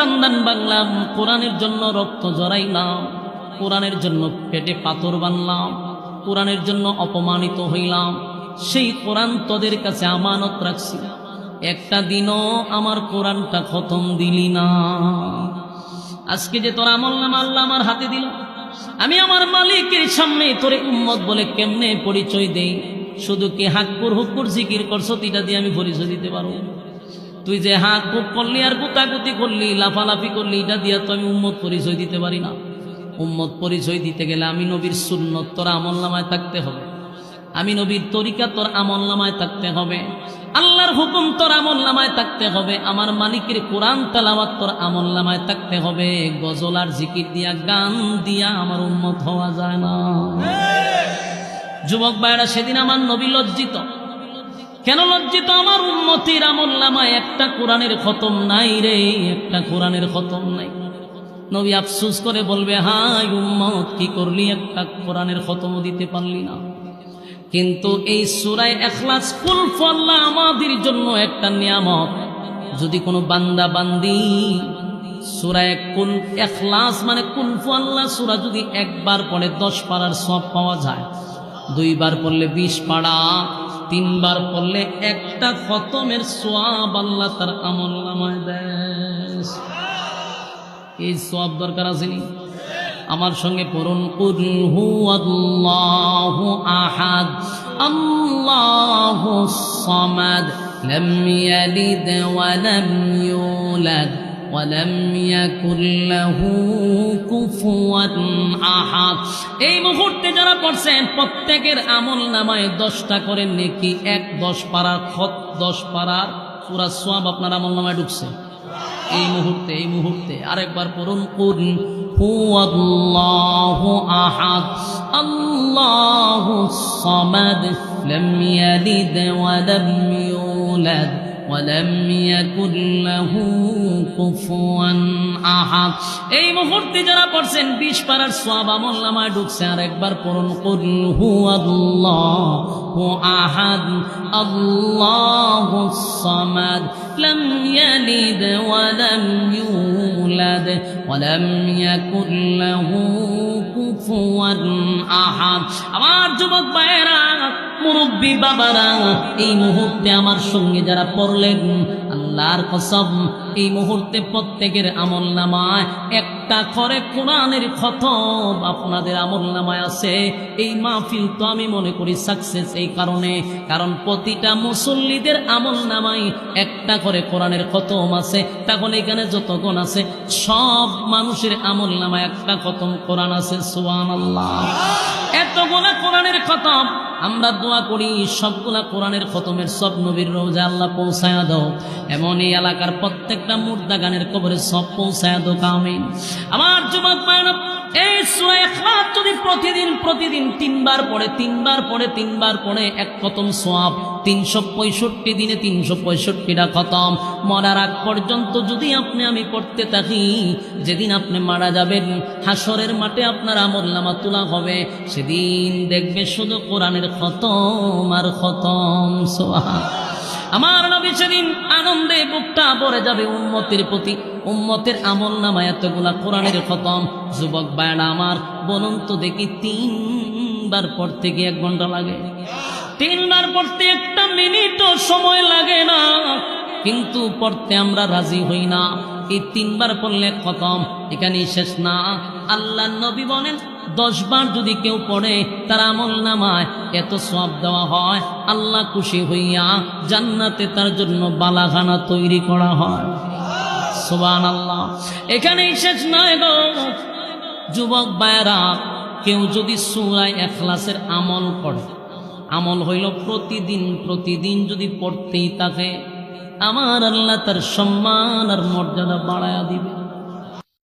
দান দান বাংলাম কোরআনের জন্য রক্ত জড়াইলাম, কোরআনের জন্য পেটে পাথর বানলাম, কোরআনের জন্য অপমানিত হইলাম। সেই কোরআন তোদের কাছে আমানত রাখছি। একটা দিনও আমার কোরআনটা খতম দিলি না। আজকে যে তোর আমল নাম আল্লাহ আমার হাতে দিল, আমি আমার মালিকের সামনে তোরে উম্মত বলে কেমনে পরিচয় দেই? শুধু কি হাক্কুর হুক্কুর জিকির করছ, তিটা দিয়ে আমি পরিচয় দিতে পারব। তুই যে হাত বুক করলি আর গুতাগুতি করলি লাফালাফি করলি এটা দিয়ে তো আমি উম্মত পরিচয় দিতে পারি না। উম্মত পরিচয় দিতে গেলে আমি নবীর সুন্নত তোর আমল নামায় থাকতে হবে। আমি নবীর তরিকা তোর আমল নামায় থাকতে হবে। আল্লাহর হুকুম তোর আমল নামায় থাকতে হবে। আমার মালিকের কোরআন তালাওয়াত তোর আমল নামায় থাকতে হবে। গজল আর জিকির দিয়া গান দিয়া আমার উন্মত হওয়া যায় না। যুবক ভাইরা সেদিন আমার নবী লজ্জিত। কেন লজ্জিত আমার উন্মতির আমল একটা কোরআনের খতম নাই রে, একটা কোরআনের খতম নাই। নবী আফসুস করে বলবে হাই উম্মত, কি করলি? একটা কোরআনের খতম দিতে পারলি না। কিন্তু এই সুরায় এখলাস, কুল ফল্লা আমাদের জন্য একটা নিয়ামত। যদি কোনো বান্দা বান্দি সুরায় কুল এখলাস মানে কুলফু আল্লাহ সুরা যদি একবার পড়ে, দশ পাড়ার সব পাওয়া যায়। দুইবার পড়লে বিশ পাড়া তিনবার পড়লে একটা খতমের সোয়াব আল্লাহ তার আমল নামায় দেয়। এই সব দরকার আসেনি? আমার সঙ্গে পড়ুন কুল হু আল্লাহু আহাদ, আল্লাহু সামাদ, লাম ইয়ালিদ ওয়া লাম ইউলাদ। ولم يكن له كفوا আহাদ এই মুহূর্তে যারা পড়ছেন প্রত্যেকের আমল নামায় দশটা করে নেকি এক দশ পাড়ার খত দশ পাড়ার পুরা সোয়াব আপনার আমল নামায় ঢুকছে এই মুহূর্তে এই মুহূর্তে আরেকবার পড়ুন কুন হুয়াল্লাহু আহাদ আল্লাহু সামাদ লাম ইয়ালিদ ওয়া লাম ইউলাদ ولم يكن له كفوا আহাদ এই মুহূর্তে যারা পড়ছেন 20 পারার সওয়াব আমল নামায় ঢুকছে আর একবার পড়ুন কুল হুয়াল্লাহু আহাদ আল্লাহুস সামাদ لم يلد ولم يولد ولم يكن له كفوا আহাদ আমার যুবক ভাইয়েরা মুরব্বী বাবারা, এই মুহূর্তে আমার সঙ্গে যারা পড়লেন, আল্লাহর কসম, এই মুহূর্তে প্রত্যেকের আমল নামায় একটা করে কোরআনের খতম আপনাদের আমল নামায় আছে। এই মাহফিল তো আমি মনে করি সাকসেস এই কারণে, কারণ প্রতিটা মুসল্লিদের আমল নামায় একটা করে কোরআনের খতম আছে। তখন এখানে যতক্ষণ আছে, সব মানুষের আমল নামায় একটা খতম কোরআন আছে সুয়ান আল্লাহ এত এতগুলা কোরআনের খতম আমরা দোয়া করি, সবগুলা কোরআনের খতমের সব নবীর রোজা আল্লাহ পৌঁছায়া দাও। এমন এই এলাকার প্রত্যেকটা মুর্দা গানের কবরে সব পৌঁছায়া দাও কামিন আমার যুবক মানব এই সোয়া খাত যদি প্রতিদিন প্রতিদিন তিনবার পড়ে তিনবার পড়ে তিনবার পড়ে, এক খতম সোয়াব, তিনশো পঁয়ষট্টি দিনে তিনশো পঁয়ষট্টিটা খতম। মরার আগ পর্যন্ত যদি আপনি আমি পড়তে থাকি, যেদিন আপনি মারা যাবেন হাসরের মাঠে আপনার আমল নামা তোলা হবে, সেদিন দেখবে শুধু কোরআনের খতম আর খতম সোহা আমার নবী সেদিন আনন্দে বুকটা ভরে যাবে উম্মতের প্রতি। উম্মতের আমল নামা এতগুলা কোরআনের খতম। যুবক বায়না আমার, বলুন তো দেখি তিনবার পড়তে গিয়ে এক ঘণ্টা লাগে। তিনবার পড়তে একটা মিনিটও সময় লাগে না। কিন্তু পড়তে আমরা রাজি হই না। এই তিনবার পড়লে খতম। এখানেই শেষ না। আল্লাহ নবী বলেন দশ বার যদি কেউ পড়ে তার আমল নামায়, এত সব দেওয়া হয়। আল্লাহ খুশি হইয়া জান্নাতে তার জন্য বালাখানা তৈরি করা হয়। সোবান আল্লাহ এখানেই শেষ নয় গো। যুবক বায়রা কেউ যদি সুরায় এখলাসের আমল করে আমল হইল প্রতিদিন প্রতিদিন যদি পড়তেই থাকে, আমার আল্লাহ তার সম্মান আর মর্যাদা বাড়ায়া দিবে।